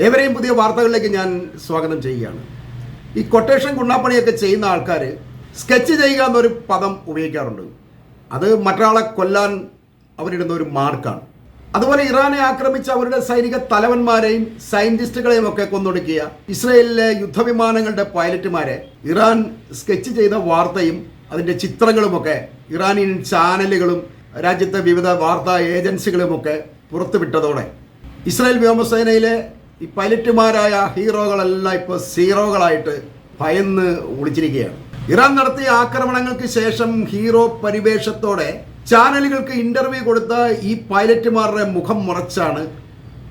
ഏവരെയും പുതിയ വാർത്തകളിലേക്ക് ഞാൻ സ്വാഗതം ചെയ്യുകയാണ്. ഈ കൊട്ടേഷൻ കുണ്ണാപ്പണിയൊക്കെ ചെയ്യുന്ന ആൾക്കാർ സ്കെച്ച് ചെയ്യുക എന്നൊരു പദം ഉപയോഗിക്കാറുണ്ട്. അത് മറ്റൊരാളെ കൊല്ലാൻ അവരിടുന്ന ഒരു മാർക്കാണ്. അതുപോലെ ഇറാനെ ആക്രമിച്ച അവരുടെ സൈനിക തലവന്മാരെയും സയന്റിസ്റ്റുകളെയും ഒക്കെ കൊന്നൊടുക്കിയ ഇസ്രയേലിലെ യുദ്ധവിമാനങ്ങളുടെ പൈലറ്റുമാരെ ഇറാൻ സ്കെച്ച് ചെയ്ത വാർത്തയും അതിന്റെ ചിത്രങ്ങളുമൊക്കെ ഇറാനിയൻ ചാനലുകളും രാജ്യത്തെ വിവിധ വാർത്താ ഏജൻസികളുമൊക്കെ പുറത്തുവിട്ടതോടെ. ഇസ്രായേൽ വ്യോമസേനയിലെ ഈ പൈലറ്റുമാരായ ഹീറോകളെല്ലാം ഇപ്പോൾ സീറോകളായിട്ട് ഭയന്ന് ഒളിച്ചിരിക്കുകയാണ്. ഇറാൻ നടത്തിയ ആക്രമണങ്ങൾക്ക് ശേഷം ഹീറോ പരിവേഷത്തോടെ ചാനലുകൾക്ക് ഇന്റർവ്യൂ കൊടുത്ത ഈ പൈലറ്റുമാരുടെ മുഖം മറച്ചാണ്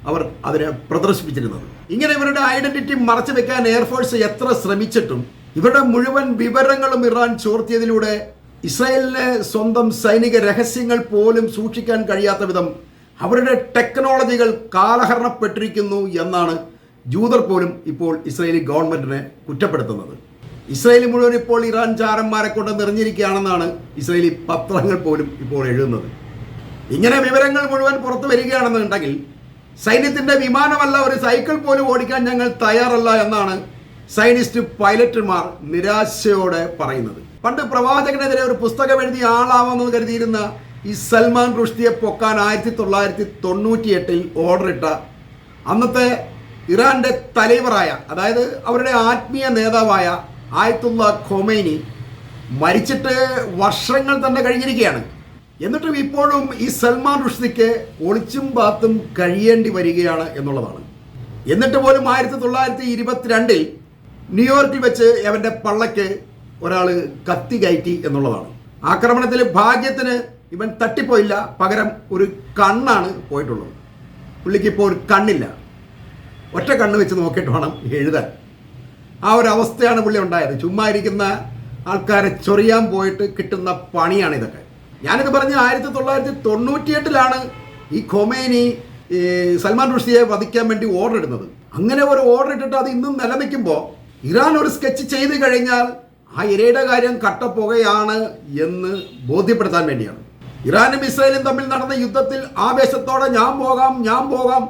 അവർ അതിനെ പ്രദർശിപ്പിച്ചിരുന്നത്. ഇങ്ങനെ ഇവരുടെ ഐഡന്റിറ്റി മറച്ചു വെക്കാൻ എയർഫോഴ്സ് എത്ര ശ്രമിച്ചിട്ടും ഇവരുടെ മുഴുവൻ വിവരങ്ങളും ഇറാൻ ചോർത്തിയതിലൂടെ ഇസ്രായേലിന് സ്വന്തം സൈനിക രഹസ്യങ്ങൾ പോലും സൂക്ഷിക്കാൻ കഴിയാത്ത വിധം അവരുടെ ടെക്നോളജികൾ കാലഹരണപ്പെട്ടിരിക്കുന്നു എന്നാണ് ജൂതർ പോലും ഇപ്പോൾ ഇസ്രായേലി ഗവൺമെന്റിനെ കുറ്റപ്പെടുത്തുന്നത്. ഇസ്രായേൽ മുഴുവൻ ഇപ്പോൾ ഇറാൻ ചാരന്മാരെ കൊണ്ട് നിറഞ്ഞിരിക്കുകയാണെന്നാണ് ഇസ്രായേലി പത്രങ്ങൾ പോലും ഇപ്പോൾ എഴുതുന്നത്. ഇങ്ങനെ വിവരങ്ങൾ മുഴുവൻ പുറത്തു വരികയാണെന്നുണ്ടെങ്കിൽ സൈന്യത്തിന്റെ വിമാനമല്ല ഒരു സൈക്കിൾ പോലും ഓടിക്കാൻ ഞങ്ങൾ തയ്യാറല്ല എന്നാണ് സൈനിസ്റ്റ് പൈലറ്റുമാർ നിരാശയോടെ പറയുന്നത്. പണ്ട് പ്രവാചകനെതിരെ ഒരു പുസ്തകം എഴുതിയ ആളാവാമെന്ന് കരുതിയിരുന്ന ഈ സൽമാൻ റുഷ്ദിയെ പൊക്കാൻ ആയിരത്തി തൊള്ളായിരത്തി തൊണ്ണൂറ്റി എട്ടിൽ ഓർഡർ ഇട്ട അന്നത്തെ ഇറാന്റെ തലൈവറായ അതായത് അവരുടെ ആത്മീയ നേതാവായ ആയത്തുള്ള ഖൊമൈനി മരിച്ചിട്ട് വർഷങ്ങൾ തന്നെ കഴിഞ്ഞിരിക്കുകയാണ്. എന്നിട്ടും ഇപ്പോഴും ഈ സൽമാൻ റുഷ്ദിക്ക് ഒളിച്ചും പാത്തും കഴിയേണ്ടി വരികയാണ് എന്നുള്ളതാണ്. എന്നിട്ട് പോലും ആയിരത്തി തൊള്ളായിരത്തി ഇരുപത്തിരണ്ടിൽ ന്യൂയോർക്കിൽ വെച്ച് അവന്റെ പള്ളക്ക് ഒരാൾ കത്തി കയറ്റി എന്നുള്ളതാണ്. ആക്രമണത്തിൽ ഭാഗ്യത്തിന് ഇവൻ തട്ടിപ്പോയില്ല. പകരം ഒരു കണ്ണാണ് പോയിട്ടുള്ളത്. പുള്ളിക്ക് ഇപ്പോൾ ഒരു കണ്ണില്ല. ഒറ്റ കണ്ണ് വെച്ച് നോക്കിയിട്ട് വേണം എഴുതാൻ. ആ ഒരു അവസ്ഥയാണ് പുള്ളി ഉണ്ടായത്. ചുമ്മാ ഇരിക്കുന്ന ആൾക്കാരെ ചൊറിയാൻ പോയിട്ട് കിട്ടുന്ന പണിയാണ് ഇതൊക്കെ. ഞാനിത് പറഞ്ഞ ആയിരത്തി തൊള്ളായിരത്തി തൊണ്ണൂറ്റിയെട്ടിലാണ് ഈ ഖൊമേനി സൽമാൻ റുഷ്ദിയെ വധിക്കാൻ വേണ്ടി ഓർഡർ ഇടുന്നത്. അങ്ങനെ ഒരു ഓർഡർ ഇട്ടിട്ട് അത് ഇന്നും നിലനിൽക്കുമ്പോൾ ഇറാൻ ഒരു സ്കെച്ച് ചെയ്ത് കഴിഞ്ഞാൽ ആ ഇരയുടെ കാര്യം കട്ടപ്പുകയാണ് എന്ന് ബോധ്യപ്പെടുത്താൻ വേണ്ടിയാണ്. ഇറാനും ഇസ്രയേലും തമ്മിൽ നടന്ന യുദ്ധത്തിൽ ആവേശത്തോടെ ഞാൻ പോകാം ഞാൻ പോകാം.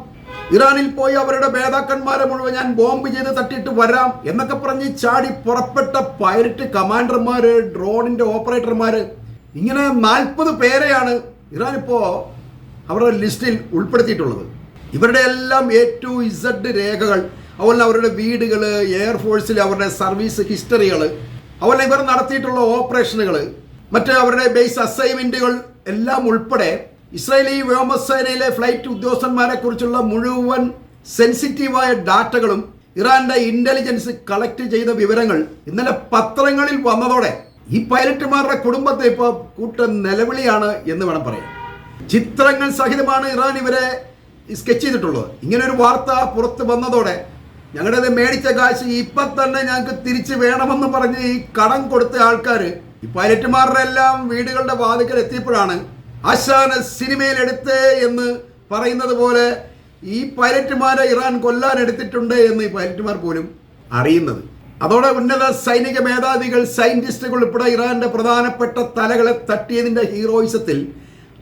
ഇറാനിൽ പോയി അവരുടെ ഭേതാക്കന്മാരെ മുഴുവൻ ഞാൻ ബോംബ് ചെയ്ത് തട്ടിയിട്ട് വരാം എന്നൊക്കെ പറഞ്ഞ് ചാടി പുറപ്പെട്ട പൈലറ്റ് കമാൻഡർമാര് ഡ്രോണിന്റെ ഓപ്പറേറ്റർമാര് ഇങ്ങനെ നാൽപ്പത് പേരെയാണ് ഇറാൻ ഇപ്പോ അവരുടെ ലിസ്റ്റിൽ ഉൾപ്പെടുത്തിയിട്ടുള്ളത്. ഇവരുടെ എല്ലാം എ ടു ഇസഡ് രേഖകൾ അതുപോലെ അവരുടെ വീടുകൾ എയർഫോഴ്സിൽ അവരുടെ സർവീസ് ഹിസ്റ്ററികൾ അതുപോലെ ഇവർ നടത്തിയിട്ടുള്ള ഓപ്പറേഷനുകൾ മറ്റ് അവരുടെ ബേസ് അസൈൻമെന്റുകൾ എല്ലാം ഉൾപ്പെടെ ഇസ്രായേലി വ്യോമസേനയിലെ ഫ്ലൈറ്റ് ഉദ്യോഗസ്ഥന്മാരെ കുറിച്ചുള്ള മുഴുവൻ സെൻസിറ്റീവായ ഡാറ്റകളും ഇറാന്റെ ഇന്റലിജൻസ് കളക്ട് ചെയ്ത വിവരങ്ങൾ ഇന്നലെ പത്രങ്ങളിൽ വന്നതോടെ ഈ പൈലറ്റുമാരുടെ കുടുംബത്തെ ഇപ്പോൾ കൂട്ട നിലവിളിയാണ് എന്ന് വേണം പറയാം ചിത്രങ്ങൾ സഹിതമാണ് ഇറാൻ ഇവരെ സ്കെച്ച് ചെയ്തിട്ടുള്ളത്. ഇങ്ങനെ ഒരു വാർത്ത പുറത്ത് വന്നതോടെ ഞങ്ങളുടേത് മേടിച്ച കാശ് ഇപ്പം തന്നെ ഞങ്ങൾക്ക് തിരിച്ച് വേണമെന്ന് പറഞ്ഞ് ഈ കടം കൊടുത്ത ആൾക്കാർ ഈ പൈലറ്റുമാരുടെ എല്ലാം വീടുകളുടെ വാതിക്കൽ എത്തിയപ്പോഴാണ് ആശാന സിനിമയിൽ എടുത്തേ എന്ന് പറയുന്നത് പോലെ ഈ പൈലറ്റുമാരെ ഇറാൻ കൊല്ലാൻ എടുത്തിട്ടുണ്ട് എന്ന് ഈ പൈലറ്റുമാർ പോലും അറിയുന്നത്. അതോടെ ഉന്നത സൈനിക മേധാവികൾ സയന്റിസ്റ്റുകൾ ഉൾപ്പെടെ ഇറാന്റെ പ്രധാനപ്പെട്ട തലകളെ തട്ടിയതിന്റെ ഹീറോയിസത്തിൽ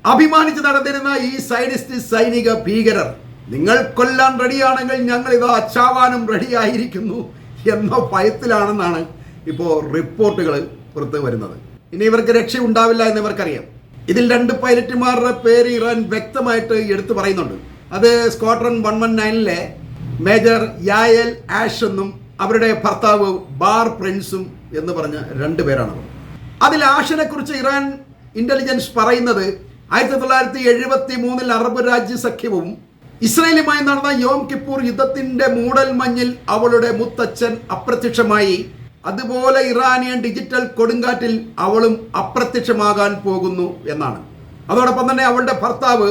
അഭിമാനിച്ച് നടന്നിരുന്ന ഈ സൈനിസ്റ്റ് സൈനിക ഭീകരർ നിങ്ങൾ കൊല്ലാൻ റെഡിയാണെങ്കിൽ ഞങ്ങൾ ഇത് അച്ചാവാനും റെഡിയായിരിക്കുന്നു എന്ന ഭയത്തിലാണെന്നാണ് ഇപ്പോൾ റിപ്പോർട്ടുകൾ പുറത്ത് വരുന്നത്. ഇനി ഇവർക്ക് രക്ഷ ഉണ്ടാവില്ല എന്ന് ഇവർക്കറിയാം. ഇതിൽ രണ്ട് പൈലറ്റുമാരുടെ പേര് ഇറാൻ വ്യക്തമായിട്ട് എടുത്തു പറയുന്നുണ്ട്. അത് സ്ക്വാഡ്രൺ വൺ വൺ നയനിലെ മേജർ യായൽ ആഷ് എന്നും അവരുടെ ഭർത്താവ് ബാർ പ്രിൻസും എന്ന് പറഞ്ഞ രണ്ട് പേരാണ് അതിൽ ആഷിനെ കുറിച്ച് ഇറാൻ ഇന്റലിജൻസ് പറയുന്നത് ആയിരത്തി തൊള്ളായിരത്തി എഴുപത്തി മൂന്നിൽ അറബ് രാജ്യ സഖ്യവും ഇസ്രയേലുമായി നടന്ന യോം കിപ്പൂർ യുദ്ധത്തിന്റെ മൂടൽ മഞ്ഞിൽ അവളുടെ മുത്തച്ഛൻ അപ്രത്യക്ഷമായി അതുപോലെ ഇറാനിയൻ ഡിജിറ്റൽ കൊടുങ്കാറ്റിൽ അവളും അപ്രത്യക്ഷമാകാൻ പോകുന്നു എന്നാണ്. അതോടൊപ്പം തന്നെ അവളുടെ ഭർത്താവ്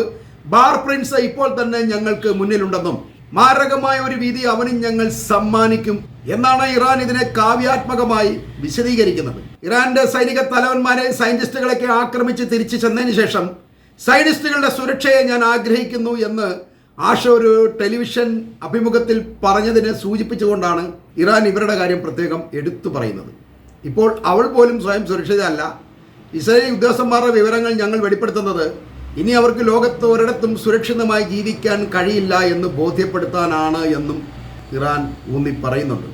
ബാർ പ്രിൻസ് ഇപ്പോൾ തന്നെ ഞങ്ങൾക്ക് മുന്നിലുണ്ടെന്നും മാരകമായ ഒരു വീതി അവനും ഞങ്ങൾ സമ്മാനിക്കും എന്നാണ് ഇറാൻ ഇതിനെ കാവ്യാത്മകമായി വിശദീകരിക്കുന്നത്. ഇറാന്റെ സൈനിക തലവന്മാരെ സയന്റിസ്റ്റുകളൊക്കെ ആക്രമിച്ച് തിരിച്ചു ചെന്നതിന് ശേഷം സയന്റിസ്റ്റുകളുടെ സുരക്ഷയെ ഞാൻ ആഗ്രഹിക്കുന്നു എന്ന് ആഷ ഒരു ടെലിവിഷൻ അഭിമുഖത്തിൽ പറഞ്ഞതിനെ സൂചിപ്പിച്ചുകൊണ്ടാണ് ഇറാൻ ഇവരുടെ കാര്യം പ്രത്യേകം എടുത്തു പറയുന്നത്. ഇപ്പോൾ അവൾ പോലും സ്വയം സുരക്ഷിതയല്ല. ഇസ്രായേൽ ഉദ്യോഗസ്ഥന്മാരുടെ വിവരങ്ങൾ ഞങ്ങൾ വെളിപ്പെടുത്തുന്നത് ഇനി അവർക്ക് ലോകത്ത് ഒരിടത്തും സുരക്ഷിതമായി ജീവിക്കാൻ കഴിയില്ല എന്ന് ബോധ്യപ്പെടുത്താനാണ് എന്നും ഇറാൻ ഊന്നി പറയുന്നുണ്ട്.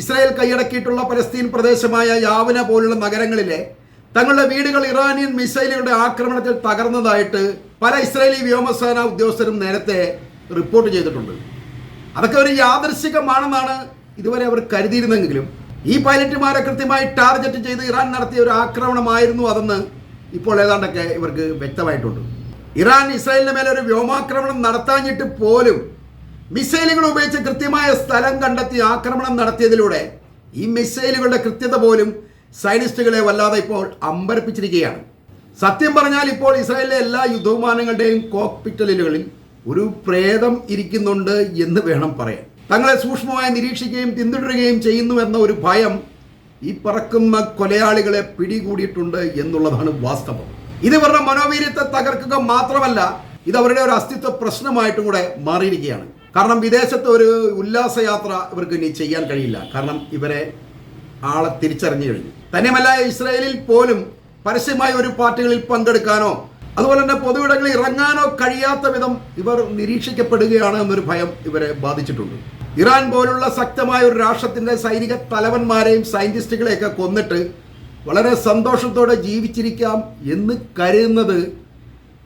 ഇസ്രായേൽ കൈയടക്കിയിട്ടുള്ള പലസ്തീൻ പ്രദേശമായ യാവന പോലുള്ള നഗരങ്ങളിലെ തങ്ങളുടെ വീടുകൾ ഇറാനിയൻ മിസൈലുകളുടെ ആക്രമണത്തിൽ തകർന്നതായിട്ട് പല ഇസ്രായേലി വ്യോമസേന ഉദ്യോഗസ്ഥരും നേരത്തെ റിപ്പോർട്ട് ചെയ്തിട്ടുണ്ട്. അതൊക്കെ ഒരു യാദർശികമാണെന്നാണ് ഇതുവരെ അവർ കരുതിയിരുന്നെങ്കിലും ഈ പൈലറ്റുമാരെ കൃത്യമായി ടാർഗറ്റ് ചെയ്ത് ഇറാൻ നടത്തിയ ഒരു ആക്രമണമായിരുന്നു അതെന്ന് ഇപ്പോൾ ഏതാണ്ടൊക്കെ ഇവർക്ക് വ്യക്തമായിട്ടുണ്ട്. ഇറാൻ ഇസ്രായേലിന് മേലെ ഒരു വ്യോമാക്രമണം നടത്താഞ്ഞിട്ട് പോലും മിസൈലുകൾ ഉപയോഗിച്ച് കൃത്യമായ സ്ഥലം കണ്ടെത്തി ആക്രമണം നടത്തിയതിലൂടെ ഈ മിസൈലുകളുടെ കൃത്യത പോലും സൈനിസ്റ്റുകളെ വല്ലാതെ ഇപ്പോൾ അമ്പരപ്പിച്ചിരിക്കുകയാണ്. സത്യം പറഞ്ഞാൽ ഇപ്പോൾ ഇസ്രായേലിലെ എല്ലാ യുദ്ധവിമാനങ്ങളുടെയും കോക്പിറ്റലുകളിൽ ഒരു പ്രേതം ഇരിക്കുന്നുണ്ട് എന്ന് വേണം പറയാൻ. തങ്ങളെ സൂക്ഷ്മമായി നിരീക്ഷിക്കുകയും പിന്തുടരുകയും ചെയ്യുന്നു എന്ന ഒരു ഭയം ഈ പറക്കുന്ന കൊലയാളികളെ പിടികൂടിയിട്ടുണ്ട് എന്നുള്ളതാണ് വാസ്തവം. ഇത് ഇവരുടെ മനോവീര്യത്തെ തകർക്കുക മാത്രമല്ല ഇത് അവരുടെ ഒരു അസ്തിത്വ പ്രശ്നമായിട്ടും കൂടെ മാറിയിരിക്കുകയാണ്. കാരണം വിദേശത്ത് ഒരു ഉല്ലാസയാത്ര ഇവർക്ക് ഇനി ചെയ്യാൻ കഴിയില്ല. കാരണം ഇവരെ ആളെ തിരിച്ചറിഞ്ഞു കഴിഞ്ഞു. തന്നെയുമല്ല ഇസ്രായേലിൽ പോലും പരസ്യമായി ഒരു പാർട്ടികളിൽ പങ്കെടുക്കാനോ അതുപോലെ തന്നെ പൊതുവിടങ്ങളിൽ ഇറങ്ങാനോ കഴിയാത്ത വിധം ഇവർ നിരീക്ഷിക്കപ്പെടുകയാണ് എന്നൊരു ഭയം ഇവരെ ബാധിച്ചിട്ടുണ്ട്. ഇറാൻ പോലുള്ള ശക്തമായ ഒരു രാഷ്ട്രത്തിന്റെ സൈനിക തലവന്മാരെയും സയന്റിസ്റ്റുകളെയൊക്കെ കൊന്നിട്ട് വളരെ സന്തോഷത്തോടെ ജീവിച്ചിരിക്കാം എന്ന് കരുതുന്നത്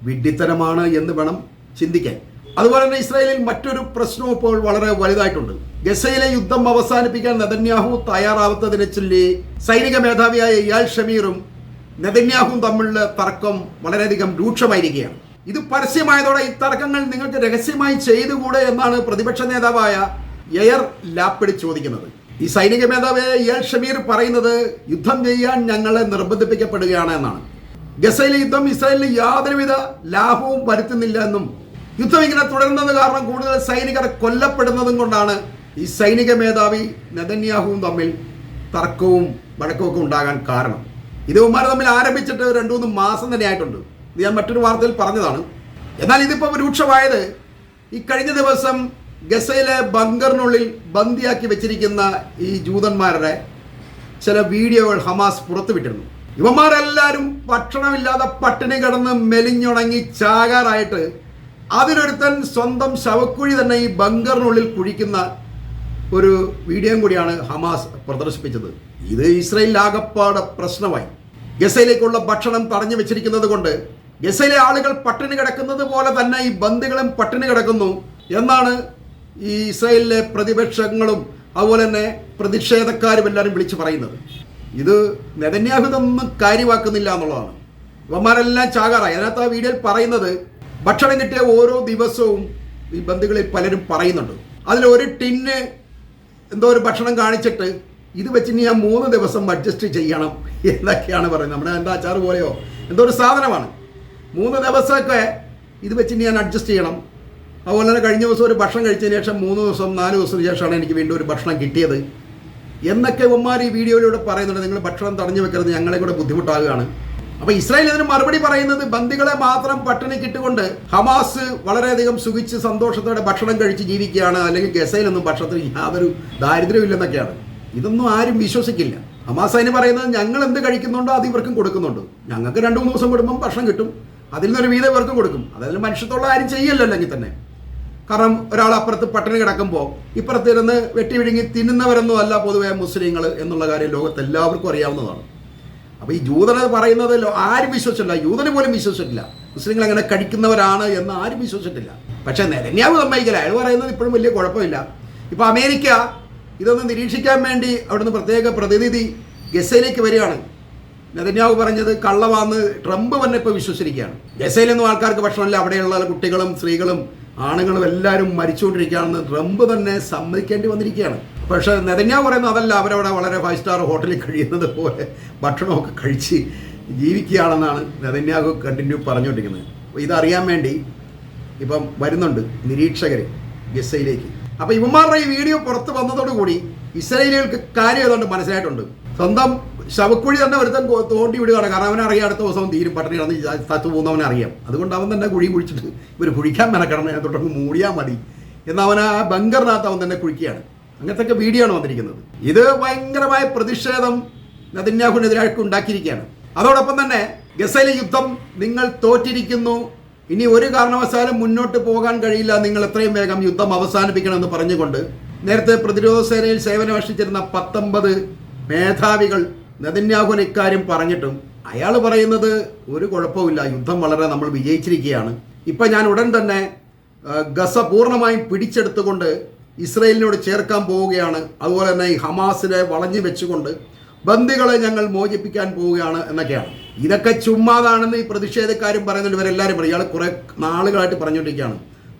വിഡ്ഢിത്തരമാണ് എന്ന് വേണം ചിന്തിക്കാൻ. അതുപോലെ തന്നെ ഇസ്രായേലിൽ മറ്റൊരു പ്രശ്നവും ഇപ്പോൾ വളരെ വലുതായിട്ടുണ്ട്. ഗസയിലെ യുദ്ധം അവസാനിപ്പിക്കാൻ നെതന്യാഹു തയ്യാറാവാത്തതിനെ ചൊല്ലി സൈനിക മേധാവിയായ ഇയാൽ ഷമീറും നെതന്യാഹുവും തമ്മിലുള്ള തർക്കം വളരെയധികം രൂക്ഷമായിരിക്കുകയാണ്. ഇത് പരസ്യമായതോടെ ഈ തർക്കങ്ങൾ നിങ്ങൾക്ക് രഹസ്യമായി ചെയ്തുകൂടെ എന്നാണ് പ്രതിപക്ഷ നേതാവായ എയർ ലാപ്പിഡ് ചോദിക്കുന്നത്. ഈ സൈനിക മേധാവിയായ എൽ ഷമീർ പറയുന്നത് യുദ്ധം ചെയ്യാൻ ഞങ്ങളെ നിർബന്ധിപ്പിക്കപ്പെടുകയാണ് എന്നാണ്. ഗസയിലെ യുദ്ധം ഇസ്രായേലിന് യാതൊരുവിധ ലാഭവും വരുത്തുന്നില്ല എന്നും യുദ്ധം ഇങ്ങനെ തുടരുന്നത് കാരണം കൂടുതൽ സൈനികർ കൊല്ലപ്പെടുന്നതും കൊണ്ടാണ് ഈ സൈനിക മേധാവി നെതന്യാഹുവും തമ്മിൽ തർക്കവും വഴക്കവും ഉണ്ടാകാൻ കാരണം. ഇത് തമ്മിൽ ആരംഭിച്ചിട്ട് രണ്ടു മൂന്ന് മാസം തന്നെ ആയിട്ടുണ്ട്. ഇത് ഞാൻ മറ്റൊരു വാർത്തയിൽ പറഞ്ഞതാണ്. എന്നാൽ ഇതിപ്പോൾ രൂക്ഷമായത് ഈ കഴിഞ്ഞ ദിവസം ഗസയിലെ ബങ്കറിനുള്ളിൽ ബന്ദിയാക്കി വെച്ചിരിക്കുന്ന ഈ ജൂതന്മാരുടെ ചില വീഡിയോകൾ ഹമാസ് പുറത്തുവിട്ടിരുന്നു. ഇവന്മാരെല്ലാവരും ഭക്ഷണമില്ലാതെ പട്ടിണി കിടന്ന് മെലിഞ്ഞുണങ്ങി ചാകാറായിട്ട് അതിലൊരുത്തൻ സ്വന്തം ശവക്കുഴി തന്നെ ഈ ബങ്കറിനുള്ളിൽ കുഴിക്കുന്ന ഒരു വീഡിയോയും കൂടിയാണ് ഹമാസ് പ്രദർശിപ്പിച്ചത്. ഇത് ഇസ്രയേലിൽ ആകപ്പാട് പ്രശ്നമായി. ഗസയിലേക്കുള്ള ഭക്ഷണം തടഞ്ഞു വെച്ചിരിക്കുന്നത് കൊണ്ട് ഗസയിലെ ആളുകൾ പട്ടിണി കിടക്കുന്നത് പോലെ തന്നെ ഈ ബന്ദികളും പട്ടിണി കിടക്കുന്നു എന്നാണ് ഈ ഇസ്രയേലിലെ പ്രതിപക്ഷങ്ങളും അതുപോലെ തന്നെ പ്രതിഷേധക്കാരും എല്ലാവരും വിളിച്ചു പറയുന്നത്. ഇത് നെതന്യാഹു ഇതൊന്നും കാര്യമാക്കുന്നില്ല എന്നുള്ളതാണ്. ഇവന്മാരെല്ലാം ചാകാറായി. അതിനകത്ത് ആ വീഡിയോയിൽ പറയുന്നത് ഭക്ഷണം കിട്ടിയ ഓരോ ദിവസവും ഈ ബന്ധുക്കളിൽ പലരും പറയുന്നുണ്ട്. അതിൽ ഒരു ടിന്ന് എന്തോ ഒരു ഭക്ഷണം കാണിച്ചിട്ട് ഇത് വെച്ച് ഇനി ഞാൻ മൂന്ന് ദിവസം അഡ്ജസ്റ്റ് ചെയ്യണം എന്നൊക്കെയാണ് പറയുന്നത്. നമ്മുടെ എന്താ അച്ചാർ പോലെയോ? എന്തോ ഒരു സാധനമാണ്. മൂന്ന് ദിവസമൊക്കെ ഇത് വെച്ച് ഇനി ഞാൻ അഡ്ജസ്റ്റ് ചെയ്യണം. അതുപോലെ തന്നെ കഴിഞ്ഞ ദിവസം ഒരു ഭക്ഷണം കഴിച്ചതിന് ശേഷം മൂന്ന് ദിവസം നാല് ദിവസത്തിന് ശേഷമാണ് എനിക്ക് വീണ്ടും ഒരു ഭക്ഷണം കിട്ടിയത്. എന്നൊക്കെ ഉമ്മാർ ഈ വീഡിയോയിലൂടെ പറയുന്നുണ്ട്. നിങ്ങൾ ഭക്ഷണം തടഞ്ഞു വെക്കരുത്. ഞങ്ങളെ കൂടെ ബുദ്ധിമുട്ടാകുകയാണ്. അപ്പോൾ ഇസ്രായേൽ ഇതിന് മറുപടി പറയുന്നത് ബന്ദികളെ മാത്രം പട്ടിണിക്കിട്ടുകൊണ്ട് ഹമാസ് വളരെയധികം സുഖിച്ച് സന്തോഷത്തോടെ ഭക്ഷണം കഴിച്ച് ജീവിക്കുകയാണ്. അല്ലെങ്കിൽ ഗസയിലൊന്നും ഭക്ഷണത്തിന് യാതൊരു ദാരിദ്ര്യമില്ലെന്നൊക്കെയാണ് ഇതൊന്നും ആരും വിശ്വസിക്കില്ല. ഹമാസ് അതിന് പറയുന്നത് ഞങ്ങൾ എന്ത് കഴിക്കുന്നുണ്ടോ അത് ഇവർക്കും കൊടുക്കുന്നുണ്ട്. ഞങ്ങൾക്ക് രണ്ട് മൂന്ന് ദിവസം കൂടുമ്പം ഭക്ഷണം കിട്ടും. അതിൽ നിന്നൊരു വീതം ഇവർക്കും കൊടുക്കും. അതായത് മനുഷ്യത്തോളം ആരും ചെയ്യല്ലോ അല്ലെങ്കിൽ തന്നെ. കാരണം ഒരാൾ അപ്പുറത്ത് പട്ടിണി കിടക്കുമ്പോൾ ഇപ്പുറത്തിരുന്ന് വെട്ടി വിഴുങ്ങി തിന്നുന്നവരൊന്നും അല്ല പൊതുവേ മുസ്ലിങ്ങൾ എന്നുള്ള കാര്യം ലോകത്ത് എല്ലാവർക്കും അറിയാവുന്നതാണ്. അപ്പോൾ ഈ ജൂതനെ പറയുന്നത് ആരും വിശ്വസിച്ചില്ല യൂതന് പോലും വിശ്വസിച്ചിട്ടില്ല. മുസ്ലിങ്ങൾ അങ്ങനെ കഴിക്കുന്നവരാണ് എന്ന് ആരും വിശ്വസിച്ചിട്ടില്ല. പക്ഷേ നെരന്യാവ് സമ്മതിക്കില്ല. അയാൾ പറയുന്നത് ഇപ്പോഴും വലിയ കുഴപ്പമില്ല. ഇപ്പോൾ അമേരിക്ക ഇതൊന്ന് നിരീക്ഷിക്കാൻ വേണ്ടി അവിടുന്ന് പ്രത്യേക പ്രതിനിധി ഗസയിലേക്ക് വരികയാണ്. നെതന്യാവ് പറഞ്ഞത് കള്ളവാന്ന് ട്രംപ് തന്നെ ഇപ്പോൾ വിശ്വസിച്ചിരിക്കുകയാണ്. ഗസയിലൊന്നും ആൾക്കാർക്ക് ഭക്ഷണമില്ല. അവിടെയുള്ള കുട്ടികളും സ്ത്രീകളും ആണുങ്ങളും എല്ലാവരും മരിച്ചുകൊണ്ടിരിക്കുകയാണെന്ന് ട്രംപ് തന്നെ സമ്മതിക്കേണ്ടി വന്നിരിക്കുകയാണ്. പക്ഷേ നെതന്യാവ് പറയുന്നത് അതല്ല. അവരവിടെ വളരെ ഫൈവ് സ്റ്റാർ ഹോട്ടലിൽ കഴിയുന്നത് പോലെ ഭക്ഷണമൊക്കെ കഴിച്ച് ജീവിക്കുകയാണെന്നാണ് നെതന്യാഹു കണ്ടിന്യൂ പറഞ്ഞുകൊണ്ടിരിക്കുന്നത്. അപ്പോൾ ഇതറിയാൻ വേണ്ടി ഇപ്പം വരുന്നുണ്ട് നിരീക്ഷകർ ഗസയിലേക്ക്. അപ്പോൾ ഇവന്മാരുടെ ഈ വീഡിയോ പുറത്ത് വന്നതോടുകൂടി ഇസ്രയേലികൾക്ക് കാര്യം ഏതാണ്ട് മനസ്സിലായിട്ടുണ്ട്. സ്വന്തം ശവക്കുഴി തന്നെ ഒരുത്തൻ തോണ്ടി വിടുകയാണ്. കാരണം അവനറിയാം അടുത്ത ദിവസം തീരും. പട്ടണി കിടന്ന് തത്തു പോകുന്നവനെ അറിയാം. അതുകൊണ്ട് അവൻ തന്നെ കുഴി കുഴിച്ചിട്ട് ഇവർ കുഴിക്കാൻ മെനക്കണം ഞാൻ തൊട്ടങ്ങ് മൂടിയാൽ മതി. എന്ന് അവൻ ആ ബങ്കറിനകത്ത് അവൻ തന്നെ കുഴിക്കുകയാണ്. അങ്ങനത്തെ വീഡിയോ ആണ് വന്നിരിക്കുന്നത്. ഇത് ഭയങ്കരമായ പ്രതിഷേധം നദിന്യാഹുവിനെതിരായിട്ട് ഉണ്ടാക്കിയിരിക്കുകയാണ്. അതോടൊപ്പം തന്നെ ഗസയിലെ യുദ്ധം നിങ്ങൾ തോറ്റിരിക്കുന്നു. ഇനി ഒരു കാരണവശാലും മുന്നോട്ട് പോകാൻ കഴിയില്ല. നിങ്ങൾ എത്രയും വേഗം യുദ്ധം അവസാനിപ്പിക്കണമെന്ന് പറഞ്ഞുകൊണ്ട് നേരത്തെ പ്രതിരോധ സേനയിൽ സേവനമനുഷ്ഠിച്ചിരുന്ന പത്തൊമ്പത് മേധാവികൾ നെതന്യാഹുവിന് ഇക്കാര്യം പറഞ്ഞിട്ടും അയാൾ പറയുന്നത് ഒരു കുഴപ്പമില്ല യുദ്ധം വളരെ നമ്മൾ വിജയിച്ചിരിക്കുകയാണ്. ഇപ്പം ഞാൻ ഉടൻ തന്നെ ഗസ പൂർണമായും പിടിച്ചെടുത്തുകൊണ്ട് ഇസ്രയേലിനോട് ചേർക്കാൻ പോവുകയാണ്. അതുപോലെ തന്നെ ഈ ഹമാസിനെ വളഞ്ഞു വെച്ചുകൊണ്ട് ബന്ദികളെ ഞങ്ങൾ മോചിപ്പിക്കാൻ പോവുകയാണ് എന്നൊക്കെയാണ്. ഇതൊക്കെ ചുമ്മാതാണെന്ന് ഈ പ്രതിഷേധക്കാരും പറയുന്നുണ്ട്. ഇവരെല്ലാവരും പറയും. ഇയാൾ കുറേ നാളുകളായിട്ട് പറഞ്ഞുകൊണ്ടിരിക്കുകയാണ്.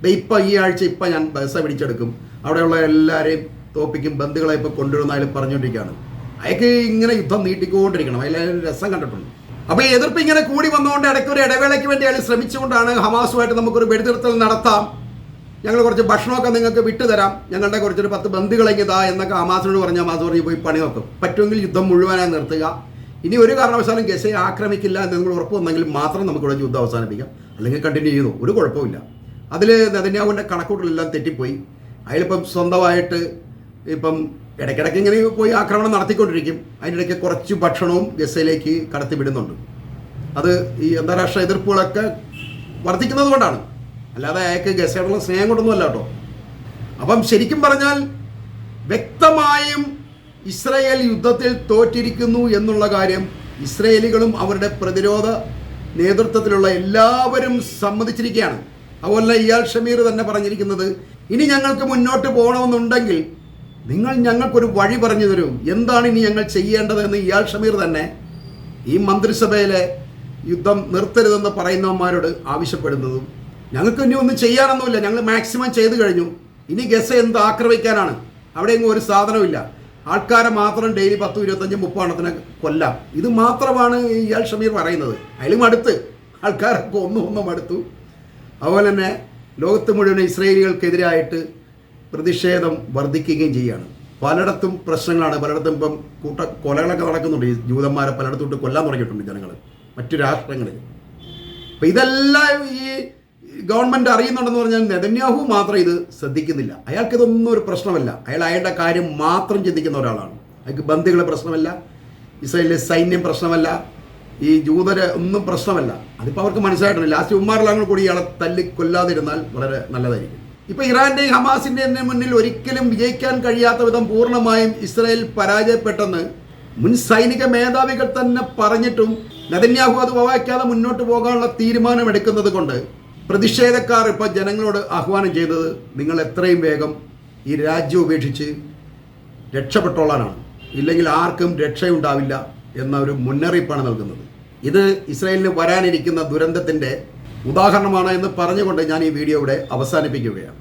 ഇപ്പം ഈ ആഴ്ച ഇപ്പം ഞാൻ ബസ് പിടിച്ചെടുക്കും. അവിടെയുള്ള എല്ലാവരെയും തോപ്പിക്കും ബന്ധുക്കളെ ഇപ്പോൾ കൊണ്ടുവരുന്ന പറഞ്ഞുകൊണ്ടിരിക്കുകയാണ്. അയാൾക്ക് ഇങ്ങനെ യുദ്ധം നീട്ടിക്കൊണ്ടിരിക്കണം. അതിലൊരു രസം കണ്ടിട്ടുണ്ട്. അപ്പോൾ ഈ എതിർപ്പ് ഇങ്ങനെ കൂടി വന്നുകൊണ്ട് ഇടയ്ക്ക് ഒരു ഇടവേളയ്ക്ക് വേണ്ടി അയാൾ ശ്രമിച്ചുകൊണ്ടാണ് ഹമാസുമായിട്ട് നമുക്കൊരു വെടിനിർത്തൽ നടത്താം. ഞങ്ങൾ കുറച്ച് ഭക്ഷണമൊക്കെ നിങ്ങൾക്ക് വിട്ടുതരാം. ഞങ്ങളുടെ കുറച്ചൊരു പത്ത് ബന്ധുക്കളെങ്കിൽ ഇതാ എന്നൊക്കെ അമാസിനോട് പറഞ്ഞാൽ അമാസ് പറഞ്ഞ് പോയി പണി നോക്കും. പറ്റുമെങ്കിൽ യുദ്ധം മുഴുവനായി നിർത്തുക. ഇനി ഒരു കാരണവശാലും ഗസയെ ആക്രമിക്കില്ല എന്ന് നിങ്ങൾ ഉറപ്പ് വന്നെങ്കിൽ മാത്രം നമുക്കിവിടെ യുദ്ധം അവസാനിപ്പിക്കാം. അല്ലെങ്കിൽ കണ്ടിന്യൂ ചെയ്തു. ഒരു കുഴപ്പമില്ല അതിൽ നെതന്യാവിന്റെ കണക്കൂട്ടലെല്ലാം തെറ്റിപ്പോയി. അതിലിപ്പം സ്വന്തമായിട്ട് ഇപ്പം ഇടയ്ക്കിടയ്ക്ക് ഇങ്ങനെ പോയി ആക്രമണം നടത്തിക്കൊണ്ടിരിക്കും. അതിനിടയ്ക്ക് കുറച്ച് ഭക്ഷണവും ഗസയിലേക്ക് കടത്തിവിടുന്നുണ്ട്. അത് ഈ അന്താരാഷ്ട്ര എതിർപ്പുകളൊക്കെ വർദ്ധിക്കുന്നത് കൊണ്ടാണ്. അല്ലാതെ അയാൾക്ക് ഗസയോടുള്ള സ്നേഹം കൊണ്ടൊന്നും അല്ല കേട്ടോ. അപ്പം ശരിക്കും പറഞ്ഞാൽ വ്യക്തമായും ഇസ്രയേൽ യുദ്ധത്തിൽ തോറ്റിരിക്കുന്നു എന്നുള്ള കാര്യം ഇസ്രയേലികളും അവരുടെ പ്രതിരോധ നേതൃത്വത്തിലുള്ള എല്ലാവരും സമ്മതിച്ചിരിക്കുകയാണ്. അതുപോലെ ഇയാൾ ഷമീർ തന്നെ പറഞ്ഞിരിക്കുന്നത് ഇനി ഞങ്ങൾക്ക് മുന്നോട്ട് പോകണമെന്നുണ്ടെങ്കിൽ നിങ്ങൾ ഞങ്ങൾക്കൊരു വഴി പറഞ്ഞു തരൂ. എന്താണ് ഇനി ഞങ്ങൾ ചെയ്യേണ്ടതെന്ന് ഇയാൾ ഷമീർ തന്നെ ഈ മന്ത്രിസഭയിലെ യുദ്ധം നിർത്തരുതെന്ന് പറയുന്നവന്മാരോട് ആവശ്യപ്പെടുന്നതും ഞങ്ങൾക്ക് ഇനി ഒന്നും ചെയ്യാനൊന്നുമില്ല. ഞങ്ങൾ മാക്സിമം ചെയ്തു കഴിഞ്ഞു. ഇനി ഗസ എന്ത് ആക്രമിക്കാനാണ്? അവിടെ എങ്ങും ഒരു സാധനമില്ല ആൾക്കാരെ മാത്രം ഡെയിലി പത്തും ഇരുപത്തഞ്ച് മുപ്പതെണ്ണത്തിനെ കൊല്ലാം. ഇത് മാത്രമാണ് ഇയാൾ ഷമീർ പറയുന്നത്. അതിലും അടുത്ത്. ആൾക്കാരൊക്കെ ഒന്നും ഒന്നും അടുത്തു. അതുപോലെ തന്നെ ലോകത്ത് മുഴുവൻ ഇസ്രയേലികൾക്കെതിരായിട്ട് പ്രതിഷേധം വർദ്ധിക്കുകയും ചെയ്യുകയാണ് പലയിടത്തും പ്രശ്നങ്ങളാണ്. പലയിടത്തും ഇപ്പം കൂട്ട കൊലകളൊക്കെ നടക്കുന്നുണ്ട്. ജൂതന്മാരെ പലയിടത്തോട്ട് കൊല്ലാൻ തുടങ്ങിയിട്ടുണ്ട് ജനങ്ങൾ മറ്റു രാഷ്ട്രങ്ങളിൽ അപ്പം ഇതെല്ലാം ഈ ഗവൺമെന്റ് അറിയുന്നുണ്ടെന്ന് പറഞ്ഞാൽ നെതന്യാഹു മാത്രം ഇത് ശ്രദ്ധിക്കുന്നില്ല. അയാൾക്ക് ഇതൊന്നും ഒരു പ്രശ്നമല്ല. അയാൾ അയാളുടെ കാര്യം മാത്രം ചിന്തിക്കുന്ന ഒരാളാണ്. അയാൾക്ക് ബന്ധുക്കളെ പ്രശ്നമല്ല ഇസ്രായേലിലെ സൈന്യം പ്രശ്നമല്ല ഈ ജൂതരെ ഒന്നും പ്രശ്നമല്ല. അതിപ്പോൾ അവർക്ക് മനസ്സിലായിട്ടുണ്ട്. ലാസ്റ്റ് ഉമ്മാറിലാങ്ങൾ കൂടി ഇയാളെ തല്ലി കൊല്ലാതിരുന്നാൽ വളരെ നല്ലതായിരിക്കും. ഇപ്പോൾ ഇറാന്റെയും ഹമാസിന്റെയും മുന്നിൽ ഒരിക്കലും വിജയിക്കാൻ കഴിയാത്ത വിധം പൂർണമായും ഇസ്രായേൽ പരാജയപ്പെട്ടെന്ന് മുൻ സൈനിക മേധാവികൾ തന്നെ പറഞ്ഞിട്ടും നെതന്യാഹു അത് വവാക്കാതെ മുന്നോട്ട് പോകാനുള്ള തീരുമാനമെടുക്കുന്നത് കൊണ്ട് പ്രതിഷേധക്കാർ ഇപ്പോൾ ജനങ്ങളോട് ആഹ്വാനം ചെയ്തത് നിങ്ങൾ എത്രയും വേഗം ഈ രാജ്യം ഉപേക്ഷിച്ച് രക്ഷപ്പെട്ടോളാനാണ്. ഇല്ലെങ്കിൽ ആർക്കും രക്ഷയുണ്ടാവില്ല എന്ന ഒരു മുന്നറിയിപ്പാണ് നൽകുന്നത്. ഇത് ഇസ്രായേലിന് വരാനിരിക്കുന്ന ദുരന്തത്തിന്റെ ഉദാഹരണമാണ് എന്ന് പറഞ്ഞുകൊണ്ട് ഞാൻ ഈ വീഡിയോ ഇവിടെ അവസാനിപ്പിക്കുകയാണ്.